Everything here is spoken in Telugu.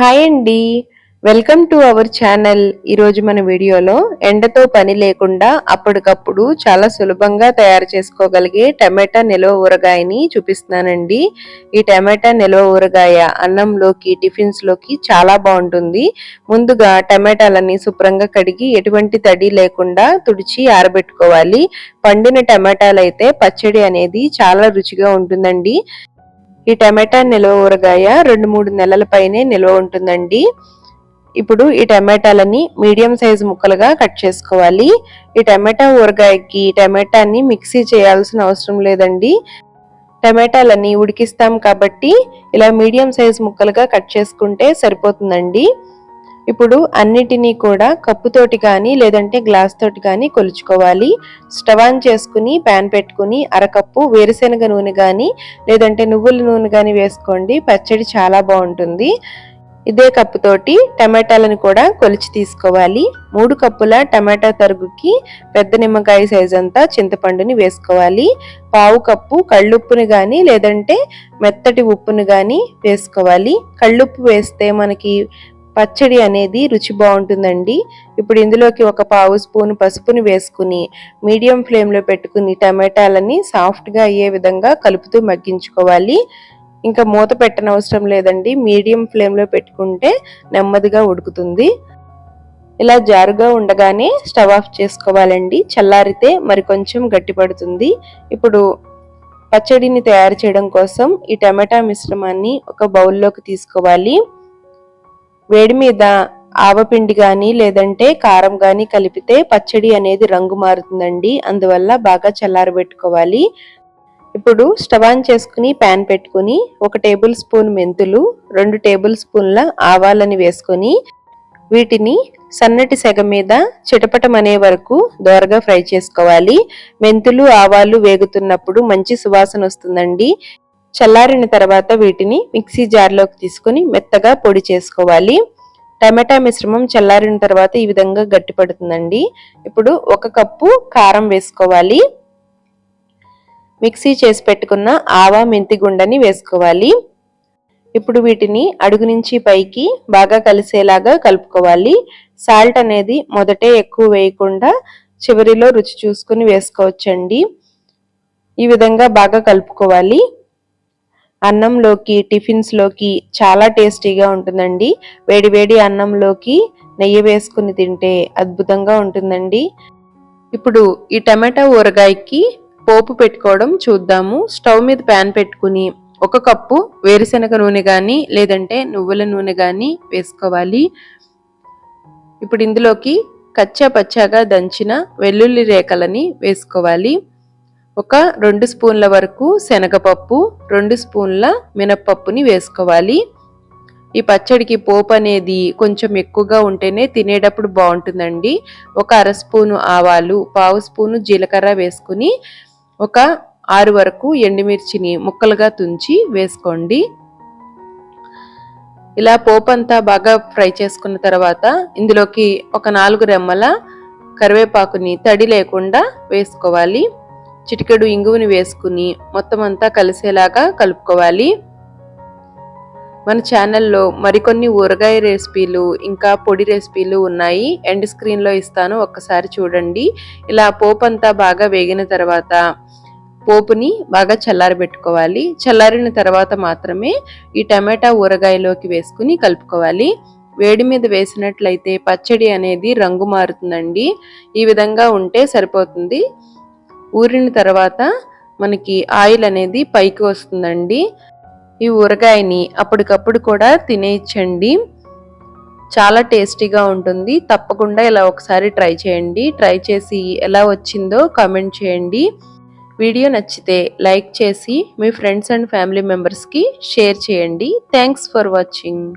హాయ్ అండి. వెల్కమ్ టు అవర్ ఛానల్ ఈరోజు మన వీడియోలో ఎండతో పని లేకుండా అప్పటికప్పుడు చాలా సులభంగా తయారు చేసుకోగలిగే టమాటా నిల్వ ఊరగాయని చూపిస్తున్నానండి. ఈ టమాటా నిల్వ ఊరగాయ అన్నంలోకి టిఫిన్స్లోకి చాలా బాగుంటుంది. ముందుగా టమాటాలని శుభ్రంగా కడిగి ఎటువంటి తడి లేకుండా తుడిచి ఆరబెట్టుకోవాలి. పండిన టమాటాలు అయితే పచ్చడి అనేది చాలా రుచిగా ఉంటుందండి. ఈ టమాటా నిల్వ ఊరగాయ రెండు మూడు నెలల పైనే నిల్వ ఉంటుందండి. ఇప్పుడు ఈ టమాటాలని మీడియం సైజు ముక్కలుగా కట్ చేసుకోవాలి. ఈ టమాటా ఊరగాయకి టమాటాని మిక్సీ చేయాల్సిన అవసరం లేదండి. టమాటాలని ఉడికిస్తాం కాబట్టి ఇలా మీడియం సైజ్ ముక్కలుగా కట్ చేసుకుంటే సరిపోతుందండి. ఇప్పుడు అన్నిటినీ కూడా కప్పుతోటి కానీ లేదంటే గ్లాస్ తోటి కానీ కొలుచుకోవాలి. స్టవ్ ఆన్ చేసుకుని ప్యాన్ పెట్టుకుని అరకప్పు వేరుశెనగ నూనె కానీ లేదంటే నువ్వుల నూనె కానీ వేసుకోండి. పచ్చడి చాలా బాగుంటుంది. ఇదే కప్పుతోటి టమాటాలను కూడా కొలిచి తీసుకోవాలి. మూడు కప్పుల టమాటా తరుగుకి పెద్ద నిమ్మకాయ సైజ్ అంతా చింతపండుని వేసుకోవాలి. పావు కప్పు కళ్ళుప్పుని కానీ లేదంటే మెత్తటి ఉప్పుని కానీ వేసుకోవాలి. కళ్ళుప్పు వేస్తే మనకి పచ్చడి అనేది రుచి బాగుంటుందండి. ఇప్పుడు ఇందులోకి ఒక పావు స్పూన్ పసుపుని వేసుకుని మీడియం ఫ్లేమ్లో పెట్టుకుని టమాటాలని సాఫ్ట్గా అయ్యే విధంగా కలుపుతూ మగ్గించుకోవాలి. ఇంకా మూత పెట్టనవసరం లేదండి. మీడియం ఫ్లేమ్లో పెట్టుకుంటే నెమ్మదిగా ఉడుకుతుంది. ఇలా జారుగా ఉండగానే స్టవ్ ఆఫ్ చేసుకోవాలండి. చల్లారితే మరి కొంచెం గట్టిపడుతుంది. ఇప్పుడు పచ్చడిని తయారు చేయడం కోసం ఈ టమాటా మిశ్రమాన్ని ఒక బౌల్లోకి తీసుకోవాలి. వేడి మీద ఆవపిండి కానీ లేదంటే కారం కానీ కలిపితే పచ్చడి అనేది రంగు మారుతుందండి. అందువల్ల బాగా చల్లారబెట్టుకోవాలి. ఇప్పుడు స్టవ్ ఆన్ చేసుకుని ప్యాన్ పెట్టుకుని ఒక టేబుల్ స్పూన్ మెంతులు రెండు టేబుల్ స్పూన్ల ఆవాలని వేసుకొని వీటిని సన్నటి సెగ మీద చిటపటం అనే వరకు దోరగా ఫ్రై చేసుకోవాలి. మెంతులు ఆవాలు వేగుతున్నప్పుడు మంచి సువాసన వస్తుందండి. చల్లారిన తర్వాత వీటిని మిక్సీ జార్లోకి తీసుకుని మెత్తగా పొడి చేసుకోవాలి. టమాటా మిశ్రమం చల్లారిన తర్వాత ఈ విధంగా గట్టిపడుతుందండి ఇప్పుడు ఒక కప్పు కారం వేసుకోవాలి. మిక్సీ చేసి పెట్టుకున్న ఆవా మెంతి గుండని వేసుకోవాలి. ఇప్పుడు వీటిని అడుగు నుంచి పైకి బాగా కలిసేలాగా కలుపుకోవాలి. సాల్ట్ అనేది మొదటే ఎక్కువ వేయకుండా చివరిలో రుచి చూసుకుని వేసుకోవచ్చండి. ఈ విధంగా బాగా కలుపుకోవాలి. అన్నంలోకి టిఫిన్స్లోకి చాలా టేస్టీగా ఉంటుందండి. వేడివేడి అన్నంలోకి నెయ్యి వేసుకుని తింటే అద్భుతంగా ఉంటుందండి. ఇప్పుడు ఈ టమాటా ఊరగాయకి పోపు పెట్టుకోవడం చూద్దాము. స్టవ్ మీద ప్యాన్ పెట్టుకుని ఒక కప్పు వేరుశనగ నూనె కానీ లేదంటే నువ్వుల నూనె కానీ వేసుకోవాలి. ఇప్పుడు ఇందులోకి కచ్చా పచ్చాగా దంచిన వెల్లుల్లి రేఖలని వేసుకోవాలి. ఒక రెండు స్పూన్ల వరకు శనగపప్పు రెండు స్పూన్ల మినప్పప్పుని వేసుకోవాలి. ఈ పచ్చడికి పోపు అనేది కొంచెం ఎక్కువగా ఉంటేనే తినేటప్పుడు బాగుంటుందండి. ఒక అర స్పూను ఆవాలు పావు స్పూను జీలకర్ర వేసుకుని ఒక ఆరు వరకు ఎండుమిర్చిని ముక్కలుగా తుంచి వేసుకోండి. ఇలా పోపు అంతా బాగా ఫ్రై చేసుకున్న తర్వాత ఇందులోకి ఒక నాలుగు రెమ్మల కరివేపాకుని తడి లేకుండా వేసుకోవాలి. చిటికెడు ఇంగువని వేసుకుని మొత్తం అంతా కలిసేలాగా కలుపుకోవాలి. మన ఛానల్లో మరికొన్ని ఊరగాయ రెసిపీలు ఇంకా పొడి రెసిపీలు ఉన్నాయి. ఎండ్ స్క్రీన్లో ఇస్తాను ఒక్కసారి చూడండి. ఇలా పోపు అంతా బాగా వేగిన తర్వాత పోపుని బాగా చల్లారబెట్టుకోవాలి. చల్లారిన తర్వాత మాత్రమే ఈ టమాటా ఊరగాయలోకి వేసుకుని కలుపుకోవాలి. వేడి మీద వేసినట్లయితే పచ్చడి అనేది రంగు మారుతుందండి. ఈ విధంగా ఉంటే సరిపోతుంది. ఊరిన తర్వాత మనకి ఆయిల్ అనేది పైకి వస్తుందండి. ఈ ఊరగాయని అప్పటికప్పుడు కూడా తినేయచ్చండి. చాలా టేస్టీగా ఉంటుంది. తప్పకుండా ఇలా ఒకసారి ట్రై చేయండి. ట్రై చేసి ఎలా వచ్చిందో కామెంట్ చేయండి. వీడియో నచ్చితే లైక్ చేసి మీ ఫ్రెండ్స్ అండ్ ఫ్యామిలీ మెంబర్స్కి షేర్ చేయండి. Thanks for watching.